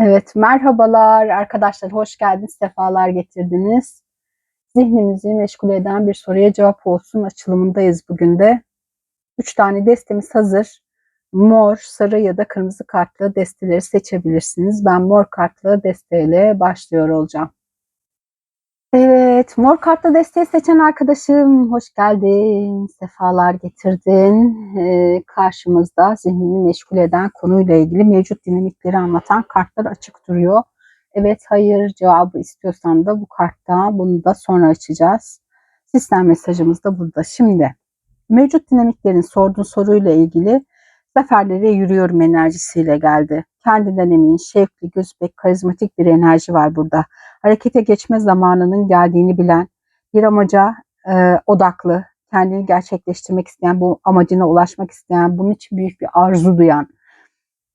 Evet, merhabalar arkadaşlar, hoş geldiniz, sefalar getirdiniz. Zihnimizi meşgul eden bir soruya cevap olsun açılımındayız bugün de. Üç tane destemiz hazır. Mor, sarı ya da kırmızı kartlı desteleri seçebilirsiniz. Ben mor kartlı desteyle başlıyor olacağım. Evet, mor kartlı desteği seçen arkadaşım hoş geldin, sefalar getirdin. Ee, karşımızda zihnini meşgul eden konuyla ilgili mevcut dinamikleri anlatan kartlar açık duruyor. Evet, hayır cevabı istiyorsan da bu kartta bunu da sonra açacağız. Sistem mesajımız da burada. Şimdi mevcut dinamiklerin sorduğun soruyla ilgili zaferlere yürüyorum enerjisiyle geldi. Kendinden emin, şevkli, gözbek, karizmatik bir enerji var burada harekete geçme zamanının geldiğini bilen, bir amaca e, odaklı, kendini gerçekleştirmek isteyen, bu amacına ulaşmak isteyen, bunun için büyük bir arzu duyan,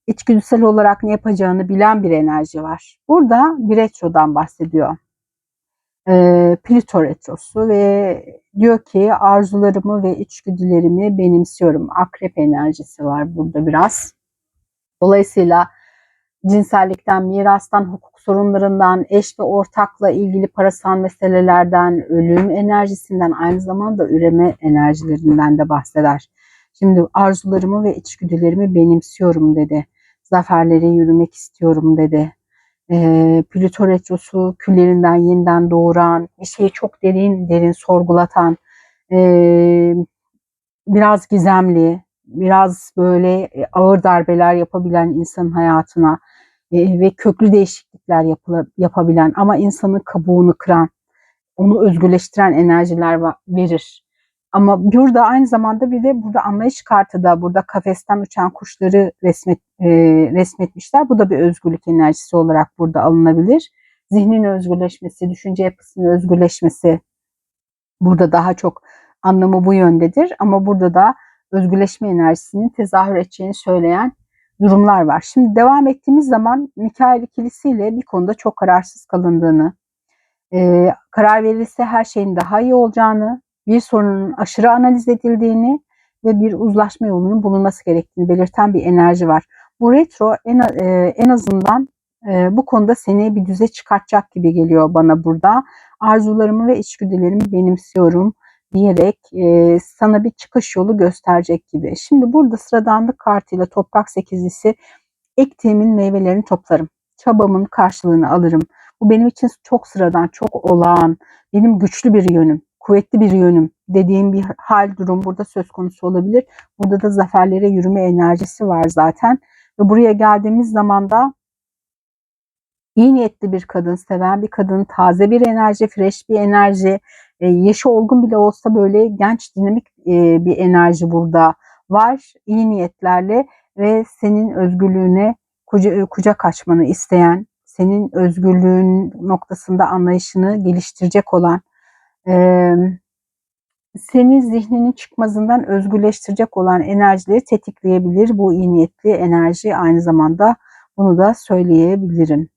içgüdüsel olarak ne yapacağını bilen bir enerji var. Burada bir retrodan bahsediyor. E, Plüto retrosu ve diyor ki arzularımı ve içgüdülerimi benimsiyorum. Akrep enerjisi var burada biraz. Dolayısıyla cinsellikten, mirastan, hukuk sorunlarından, eş ve ortakla ilgili parasal meselelerden, ölüm enerjisinden, aynı zamanda üreme enerjilerinden de bahseder. Şimdi arzularımı ve içgüdülerimi benimsiyorum dedi. Zaferlere yürümek istiyorum dedi. E, Plüto retrosu küllerinden yeniden doğuran, bir şeyi çok derin derin sorgulatan, e, biraz gizemli, biraz böyle ağır darbeler yapabilen insanın hayatına ve köklü değişiklikler yapıla, yapabilen ama insanın kabuğunu kıran, onu özgürleştiren enerjiler verir. Ama burada aynı zamanda bir de burada anlayış kartı da burada kafesten uçan kuşları resmet, e, resmetmişler. Bu da bir özgürlük enerjisi olarak burada alınabilir. Zihnin özgürleşmesi, düşünce yapısının özgürleşmesi burada daha çok anlamı bu yöndedir. Ama burada da özgürleşme enerjisinin tezahür edeceğini söyleyen durumlar var. Şimdi devam ettiğimiz zaman Mikail ikilisiyle bir konuda çok kararsız kalındığını, e, karar verilse her şeyin daha iyi olacağını, bir sorunun aşırı analiz edildiğini ve bir uzlaşma yolunun bulunması gerektiğini belirten bir enerji var. Bu retro en, e, en azından e, bu konuda seni bir düze çıkartacak gibi geliyor bana burada. Arzularımı ve içgüdülerimi benimsiyorum diyerek e, sana bir çıkış yolu gösterecek gibi. Şimdi burada sıradanlık kartıyla toprak sekizlisi ektiğimin meyvelerini toplarım. Çabamın karşılığını alırım. Bu benim için çok sıradan, çok olağan, benim güçlü bir yönüm, kuvvetli bir yönüm dediğim bir hal durum burada söz konusu olabilir. Burada da zaferlere yürüme enerjisi var zaten. Ve buraya geldiğimiz zaman da iyi niyetli bir kadın, seven bir kadın, taze bir enerji, fresh bir enerji, e, yaşı olgun bile olsa böyle genç dinamik e, bir enerji burada var. İyi niyetlerle ve senin özgürlüğüne kuca, kucak açmanı isteyen, senin özgürlüğün noktasında anlayışını geliştirecek olan, e, seni zihninin çıkmazından özgürleştirecek olan enerjileri tetikleyebilir. Bu iyi niyetli enerji aynı zamanda bunu da söyleyebilirim.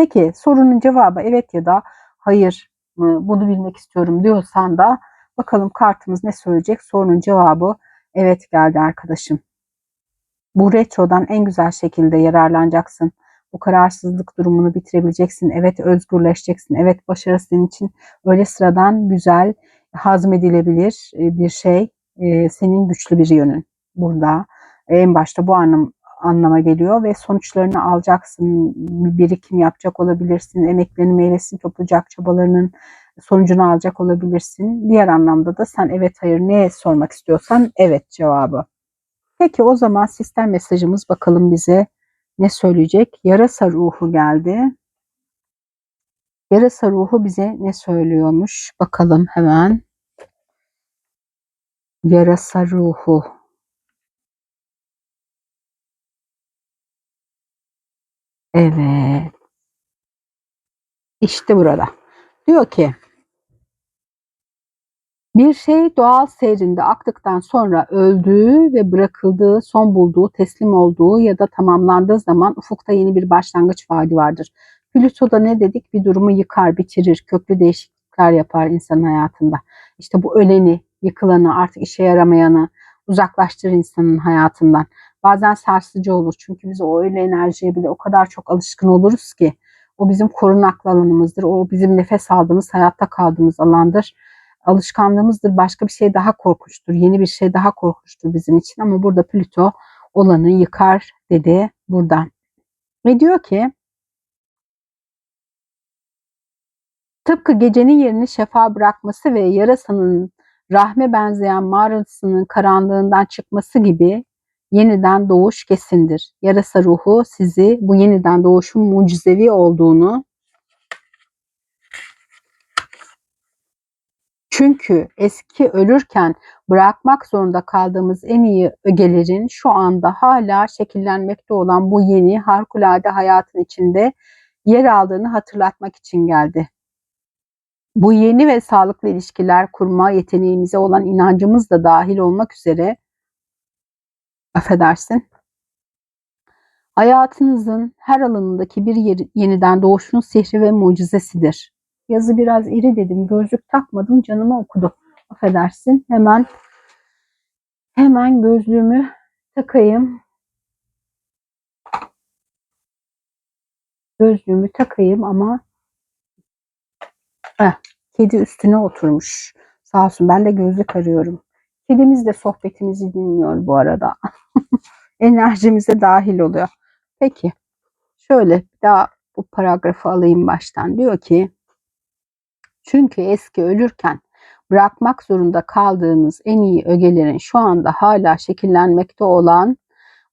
Peki sorunun cevabı evet ya da hayır mı bunu bilmek istiyorum diyorsan da bakalım kartımız ne söyleyecek? Sorunun cevabı evet geldi arkadaşım. Bu retrodan en güzel şekilde yararlanacaksın. Bu kararsızlık durumunu bitirebileceksin. Evet özgürleşeceksin. Evet başarı senin için öyle sıradan güzel hazmedilebilir e, bir şey. E, senin güçlü bir yönün burada. En başta bu anlam anlama geliyor ve sonuçlarını alacaksın, bir birikim yapacak olabilirsin, emeklerinin meyvesini toplayacak çabalarının sonucunu alacak olabilirsin. Diğer anlamda da sen evet hayır ne sormak istiyorsan evet cevabı. Peki o zaman sistem mesajımız bakalım bize ne söyleyecek? Yarasa ruhu geldi. Yarasa ruhu bize ne söylüyormuş? Bakalım hemen. Yarasa ruhu. Evet. İşte burada. Diyor ki bir şey doğal seyrinde aktıktan sonra öldüğü ve bırakıldığı, son bulduğu, teslim olduğu ya da tamamlandığı zaman ufukta yeni bir başlangıç vaadi vardır. Plüto'da ne dedik? Bir durumu yıkar, bitirir, köklü değişiklikler yapar insanın hayatında. İşte bu öleni, yıkılanı, artık işe yaramayanı uzaklaştırır insanın hayatından. Bazen sarsıcı olur. Çünkü biz o öyle enerjiye bile o kadar çok alışkın oluruz ki o bizim korunaklı alanımızdır. O bizim nefes aldığımız, hayatta kaldığımız alandır. Alışkanlığımızdır. Başka bir şey daha korkunçtur. Yeni bir şey daha korkunçtur bizim için. Ama burada Plüto olanı yıkar dedi burada. Ve diyor ki tıpkı gecenin yerini şefa bırakması ve yarasanın rahme benzeyen mağarasının karanlığından çıkması gibi yeniden doğuş kesindir. Yarasa ruhu sizi bu yeniden doğuşun mucizevi olduğunu çünkü eski ölürken bırakmak zorunda kaldığımız en iyi ögelerin şu anda hala şekillenmekte olan bu yeni harikulade hayatın içinde yer aldığını hatırlatmak için geldi. Bu yeni ve sağlıklı ilişkiler kurma yeteneğimize olan inancımız da dahil olmak üzere affedersin hayatınızın her alanındaki bir yeri, yeniden doğuşun sihri ve mucizesidir. Yazı biraz iri dedim. Gözlük takmadım. Canıma okudu. Affedersin. Hemen hemen gözlüğümü takayım. Gözlüğümü takayım ama Heh, kedi üstüne oturmuş. Sağ olsun ben de gözlük arıyorum. Kedimiz de sohbetimizi dinliyor bu arada. Enerjimize dahil oluyor. Peki şöyle daha bu paragrafı alayım baştan. Diyor ki çünkü eski ölürken bırakmak zorunda kaldığınız en iyi ögelerin şu anda hala şekillenmekte olan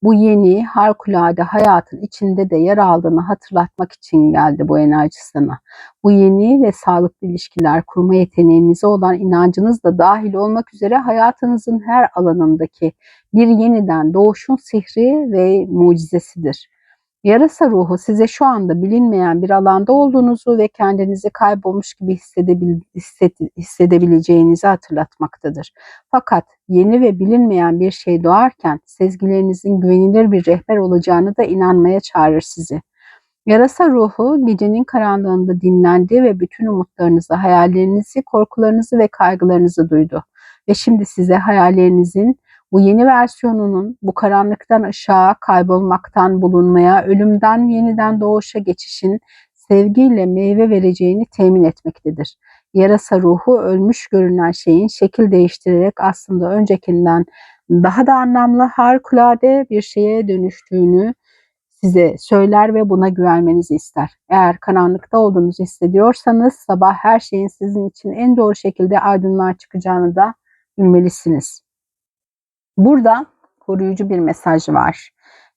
bu yeni harikulade hayatın içinde de yer aldığını hatırlatmak için geldi bu enerji sana. Bu yeni ve sağlıklı ilişkiler kurma yeteneğinize olan inancınız da dahil olmak üzere hayatınızın her alanındaki bir yeniden doğuşun sihri ve mucizesidir. Yarasa ruhu size şu anda bilinmeyen bir alanda olduğunuzu ve kendinizi kaybolmuş gibi hissedebil hissedebileceğinizi hatırlatmaktadır. Fakat yeni ve bilinmeyen bir şey doğarken sezgilerinizin güvenilir bir rehber olacağını da inanmaya çağırır sizi. Yarasa ruhu gecenin karanlığında dinlendi ve bütün umutlarınızı, hayallerinizi, korkularınızı ve kaygılarınızı duydu. Ve şimdi size hayallerinizin bu yeni versiyonunun bu karanlıktan ışığa, kaybolmaktan bulunmaya, ölümden yeniden doğuşa geçişin sevgiyle meyve vereceğini temin etmektedir. Yarasa ruhu ölmüş görünen şeyin şekil değiştirerek aslında öncekinden daha da anlamlı harikulade bir şeye dönüştüğünü size söyler ve buna güvenmenizi ister. Eğer karanlıkta olduğunuzu hissediyorsanız sabah her şeyin sizin için en doğru şekilde aydınlığa çıkacağını da bilmelisiniz. Burada koruyucu bir mesaj var.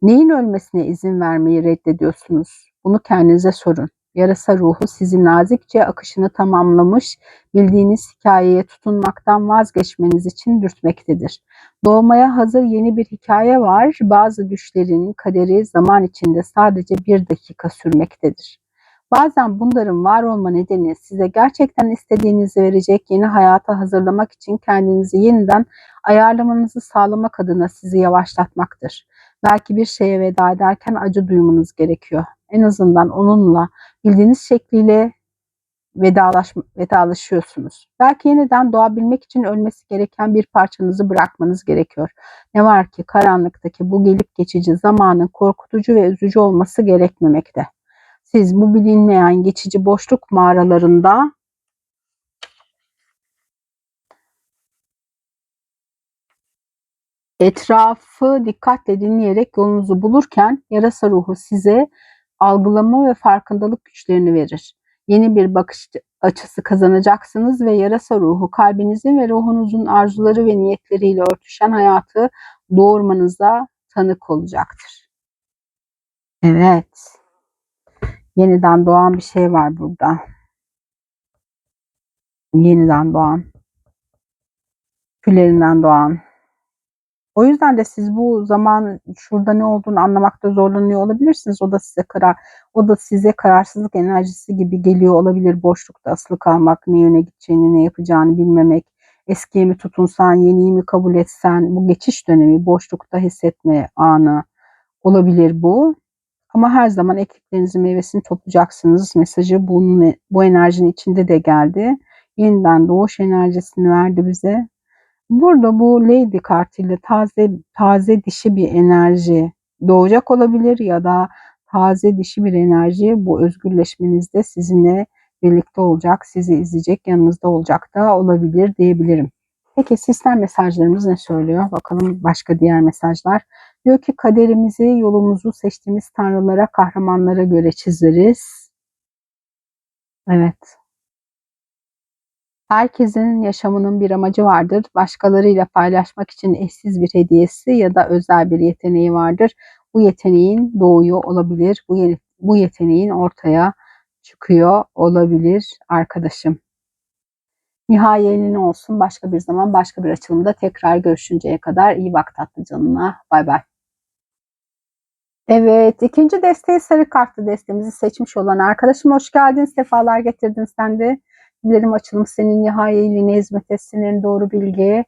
Neyin ölmesine izin vermeyi reddediyorsunuz? Bunu kendinize sorun. Yarasa ruhu sizi nazikçe akışını tamamlamış, bildiğiniz hikayeye tutunmaktan vazgeçmeniz için dürtmektedir. Doğmaya hazır yeni bir hikaye var. Bazı düşlerin kaderi zaman içinde sadece bir dakika sürmektedir. Bazen bunların var olma nedeni size gerçekten istediğinizi verecek yeni hayata hazırlamak için kendinizi yeniden ayarlamanızı sağlamak adına sizi yavaşlatmaktır. Belki bir şeye veda ederken acı duymanız gerekiyor. En azından onunla bildiğiniz şekliyle vedalaş, vedalaşıyorsunuz. Belki yeniden doğabilmek için ölmesi gereken bir parçanızı bırakmanız gerekiyor. Ne var ki karanlıktaki bu gelip geçici zamanın korkutucu ve üzücü olması gerekmemekte. Siz bu bilinmeyen geçici boşluk mağaralarında etrafı dikkatle dinleyerek yolunuzu bulurken yarasa ruhu size algılama ve farkındalık güçlerini verir. Yeni bir bakış açısı kazanacaksınız ve yarasa ruhu kalbinizin ve ruhunuzun arzuları ve niyetleriyle örtüşen hayatı doğurmanıza tanık olacaktır. Evet. Yeniden doğan bir şey var burada. Yeniden doğan. Küllerinden doğan. O yüzden de siz bu zaman şurada ne olduğunu anlamakta zorlanıyor olabilirsiniz. O da size karar, o da size kararsızlık enerjisi gibi geliyor olabilir. Boşlukta asılı kalmak, ne yöne gideceğini, ne yapacağını bilmemek, eskiye mi tutunsan, yeniyi mi kabul etsen, bu geçiş dönemi, boşlukta hissetme anı olabilir bu. Ama her zaman ekiplerinizin meyvesini toplayacaksınız. Mesajı bunun, bu enerjinin içinde de geldi. Yeniden doğuş enerjisini verdi bize. Burada bu Lady kartıyla taze taze dişi bir enerji doğacak olabilir ya da taze dişi bir enerji bu özgürleşmenizde sizinle birlikte olacak, sizi izleyecek, yanınızda olacak da olabilir diyebilirim. Peki sistem mesajlarımız ne söylüyor? Bakalım başka diğer mesajlar. Diyor ki kaderimizi, yolumuzu seçtiğimiz tanrılara, kahramanlara göre çizeriz. Evet. Herkesin yaşamının bir amacı vardır. Başkalarıyla paylaşmak için eşsiz bir hediyesi ya da özel bir yeteneği vardır. Bu yeteneğin doğuyor olabilir. Bu, bu yeteneğin ortaya çıkıyor olabilir arkadaşım. Nihayelinin olsun. Başka bir zaman başka bir açılımda tekrar görüşünceye kadar iyi bak tatlı canına. Bay bay. Evet, ikinci desteği sarı kartlı destemizi seçmiş olan arkadaşım hoş geldin, sefalar getirdin sen de. Dilerim açılım senin nihayeliğine hizmet etsin, en doğru bilgi,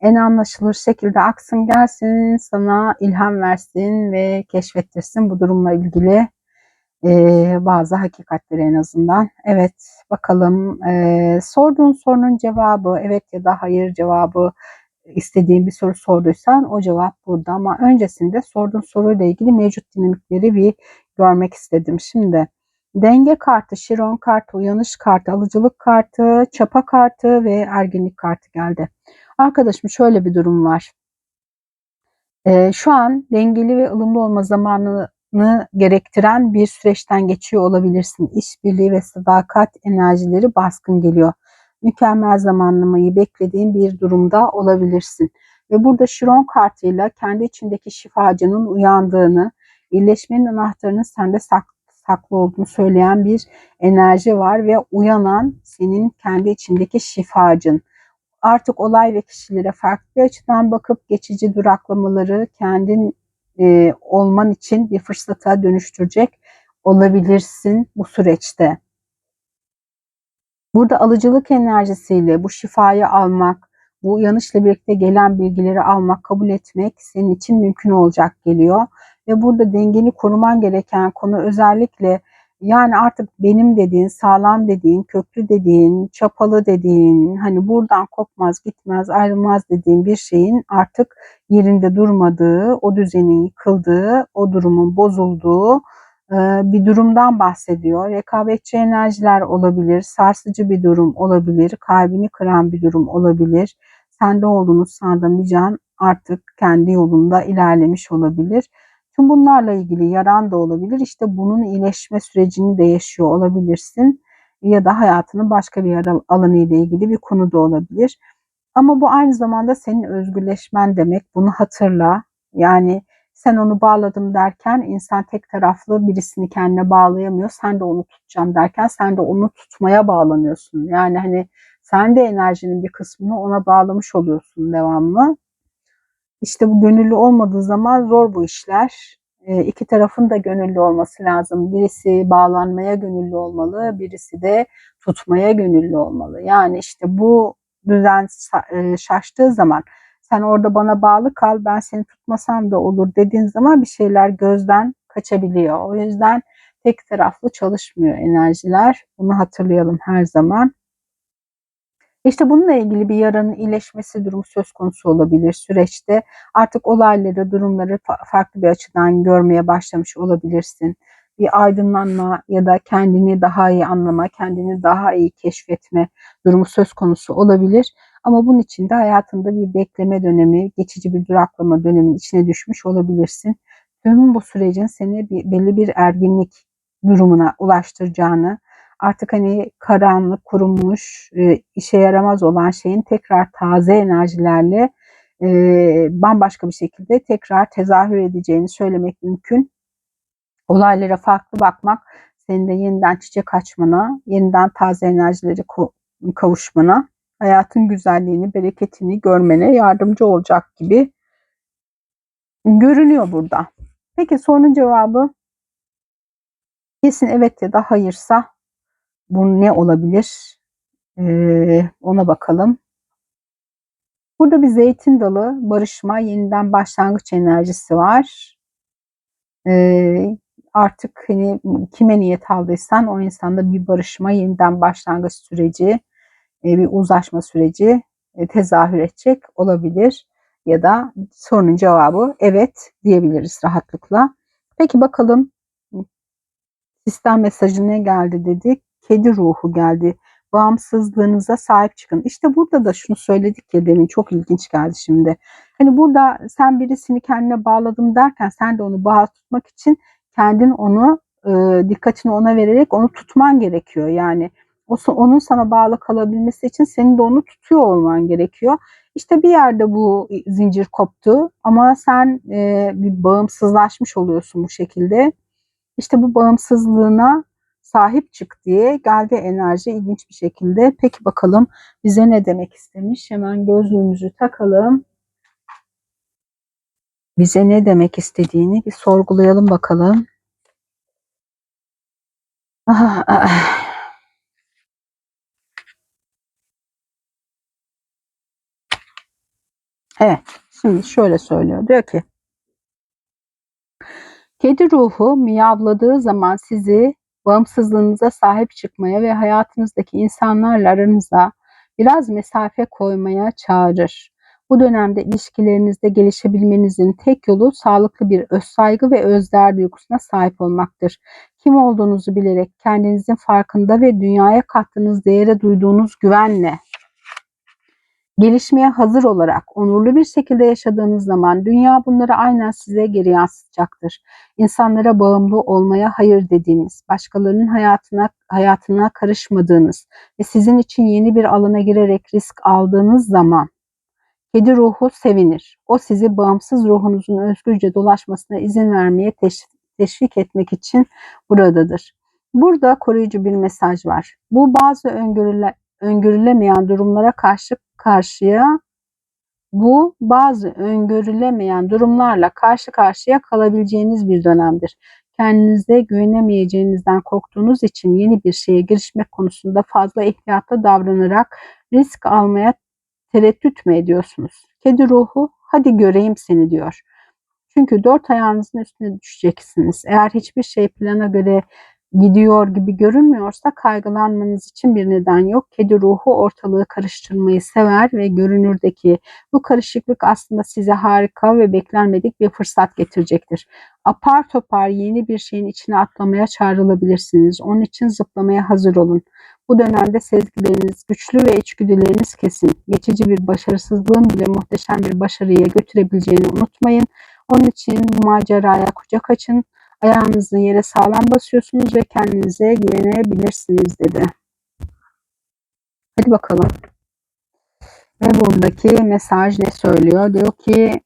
en anlaşılır şekilde aksın gelsin, sana ilham versin ve keşfettirsin bu durumla ilgili e, bazı hakikatleri en azından. Evet, bakalım e, sorduğun sorunun cevabı evet ya da hayır cevabı istediğin bir soru sorduysan o cevap burada ama öncesinde sorduğun soruyla ilgili mevcut dinamikleri bir görmek istedim. Şimdi denge kartı, şiron kartı, uyanış kartı, alıcılık kartı, çapa kartı ve erginlik kartı geldi. Arkadaşım şöyle bir durum var. Ee, şu an dengeli ve ılımlı olma zamanını gerektiren bir süreçten geçiyor olabilirsin. İşbirliği ve sadakat enerjileri baskın geliyor mükemmel zamanlamayı beklediğin bir durumda olabilirsin. Ve burada Şiron kartıyla kendi içindeki şifacının uyandığını, iyileşmenin anahtarının sende saklı olduğunu söyleyen bir enerji var ve uyanan senin kendi içindeki şifacın. Artık olay ve kişilere farklı açıdan bakıp geçici duraklamaları kendin e, olman için bir fırsata dönüştürecek olabilirsin bu süreçte. Burada alıcılık enerjisiyle bu şifayı almak, bu uyanışla birlikte gelen bilgileri almak, kabul etmek senin için mümkün olacak geliyor. Ve burada dengeni koruman gereken konu özellikle yani artık benim dediğin, sağlam dediğin, köklü dediğin, çapalı dediğin, hani buradan kopmaz, gitmez, ayrılmaz dediğin bir şeyin artık yerinde durmadığı, o düzenin yıkıldığı, o durumun bozulduğu, bir durumdan bahsediyor. Rekabetçi enerjiler olabilir, sarsıcı bir durum olabilir, kalbini kıran bir durum olabilir. Sende olduğunu can artık kendi yolunda ilerlemiş olabilir. Tüm bunlarla ilgili yaran da olabilir. İşte bunun iyileşme sürecini de yaşıyor olabilirsin. Ya da hayatının başka bir alanı ile ilgili bir konu da olabilir. Ama bu aynı zamanda senin özgürleşmen demek. Bunu hatırla. Yani sen onu bağladım derken insan tek taraflı birisini kendine bağlayamıyor. Sen de onu tutacağım derken sen de onu tutmaya bağlanıyorsun. Yani hani sen de enerjinin bir kısmını ona bağlamış oluyorsun devamlı. İşte bu gönüllü olmadığı zaman zor bu işler. E, iki tarafın da gönüllü olması lazım. Birisi bağlanmaya gönüllü olmalı, birisi de tutmaya gönüllü olmalı. Yani işte bu düzen e, şaştığı zaman sen orada bana bağlı kal ben seni tutmasam da olur dediğin zaman bir şeyler gözden kaçabiliyor. O yüzden tek taraflı çalışmıyor enerjiler. Bunu hatırlayalım her zaman. İşte bununla ilgili bir yaranın iyileşmesi durumu söz konusu olabilir süreçte. Artık olayları, durumları farklı bir açıdan görmeye başlamış olabilirsin. Bir aydınlanma ya da kendini daha iyi anlama, kendini daha iyi keşfetme durumu söz konusu olabilir. Ama bunun için de hayatında bir bekleme dönemi, geçici bir duraklama döneminin içine düşmüş olabilirsin. Tüm bu sürecin seni bir, belli bir erginlik durumuna ulaştıracağını, artık hani karanlık, kurumuş, e, işe yaramaz olan şeyin tekrar taze enerjilerle e, bambaşka bir şekilde tekrar tezahür edeceğini söylemek mümkün. Olaylara farklı bakmak senin de yeniden çiçek açmana, yeniden taze enerjileri kavuşmana hayatın güzelliğini, bereketini görmene yardımcı olacak gibi görünüyor burada. Peki sorunun cevabı kesin evet ya da hayırsa bu ne olabilir? Ee, ona bakalım. Burada bir zeytin dalı, barışma, yeniden başlangıç enerjisi var. Ee, artık hani kime niyet aldıysan o insanda bir barışma, yeniden başlangıç süreci, e, bir uzlaşma süreci e, tezahür edecek olabilir ya da sorunun cevabı evet diyebiliriz rahatlıkla. Peki bakalım sistem mesajı ne geldi dedik. Kedi ruhu geldi. Bağımsızlığınıza sahip çıkın. İşte burada da şunu söyledik ya demin çok ilginç geldi şimdi. Hani burada sen birisini kendine bağladım derken sen de onu bağ tutmak için kendin onu e, dikkatini ona vererek onu tutman gerekiyor. Yani o, onun sana bağlı kalabilmesi için senin de onu tutuyor olman gerekiyor. İşte bir yerde bu zincir koptu ama sen e, bir bağımsızlaşmış oluyorsun bu şekilde. İşte bu bağımsızlığına sahip çık diye geldi enerji ilginç bir şekilde. Peki bakalım bize ne demek istemiş? Hemen gözlüğümüzü takalım. Bize ne demek istediğini bir sorgulayalım bakalım. Ah, ah. Evet, şimdi şöyle söylüyor. Diyor ki, kedi ruhu miyavladığı zaman sizi bağımsızlığınıza sahip çıkmaya ve hayatınızdaki insanlarla aranıza biraz mesafe koymaya çağırır. Bu dönemde ilişkilerinizde gelişebilmenizin tek yolu sağlıklı bir özsaygı ve özdeğer duygusuna sahip olmaktır. Kim olduğunuzu bilerek kendinizin farkında ve dünyaya kattığınız değere duyduğunuz güvenle gelişmeye hazır olarak onurlu bir şekilde yaşadığınız zaman dünya bunları aynen size geri yansıtacaktır. İnsanlara bağımlı olmaya hayır dediğiniz, başkalarının hayatına hayatına karışmadığınız ve sizin için yeni bir alana girerek risk aldığınız zaman kedi ruhu sevinir. O sizi bağımsız ruhunuzun özgürce dolaşmasına izin vermeye teşvik etmek için buradadır. Burada koruyucu bir mesaj var. Bu bazı öngörüle, öngörülemeyen durumlara karşı karşıya bu bazı öngörülemeyen durumlarla karşı karşıya kalabileceğiniz bir dönemdir. Kendinize güvenemeyeceğinizden korktuğunuz için yeni bir şeye girişmek konusunda fazla ihtiyatlı davranarak risk almaya tereddüt mü ediyorsunuz? Kedi ruhu hadi göreyim seni diyor. Çünkü dört ayağınızın üstüne düşeceksiniz. Eğer hiçbir şey plana göre gidiyor gibi görünmüyorsa kaygılanmanız için bir neden yok. Kedi ruhu ortalığı karıştırmayı sever ve görünürdeki bu karışıklık aslında size harika ve beklenmedik bir fırsat getirecektir. Apar topar yeni bir şeyin içine atlamaya çağrılabilirsiniz. Onun için zıplamaya hazır olun. Bu dönemde sezgileriniz güçlü ve içgüdüleriniz kesin. Geçici bir başarısızlığın bile muhteşem bir başarıya götürebileceğini unutmayın. Onun için bu maceraya kucak açın. Ayağınızı yere sağlam basıyorsunuz ve kendinize güvenebilirsiniz dedi. Hadi bakalım. Ve buradaki mesaj ne söylüyor? Diyor ki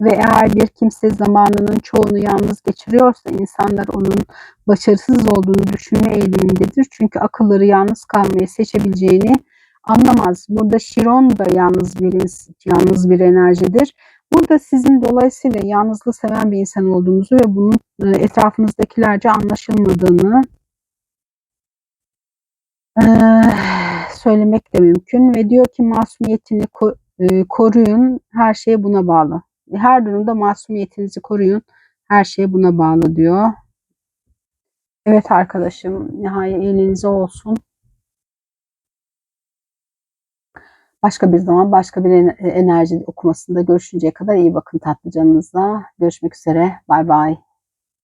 ve eğer bir kimse zamanının çoğunu yalnız geçiriyorsa insanlar onun başarısız olduğunu düşünme eğilimindedir. Çünkü akılları yalnız kalmayı seçebileceğini anlamaz. Burada Şiron da yalnız bir, yalnız bir enerjidir. Burada sizin dolayısıyla yalnızlığı seven bir insan olduğunuzu ve bunun e, etrafınızdakilerce anlaşılmadığını e, söylemek de mümkün. Ve diyor ki masumiyetini e, koruyun, her şey buna bağlı. Her durumda masumiyetinizi koruyun, her şey buna bağlı diyor. Evet arkadaşım, nihayet elinize olsun. Başka bir zaman başka bir enerji okumasında görüşünceye kadar iyi bakın tatlı canınızla. Görüşmek üzere. Bay bay.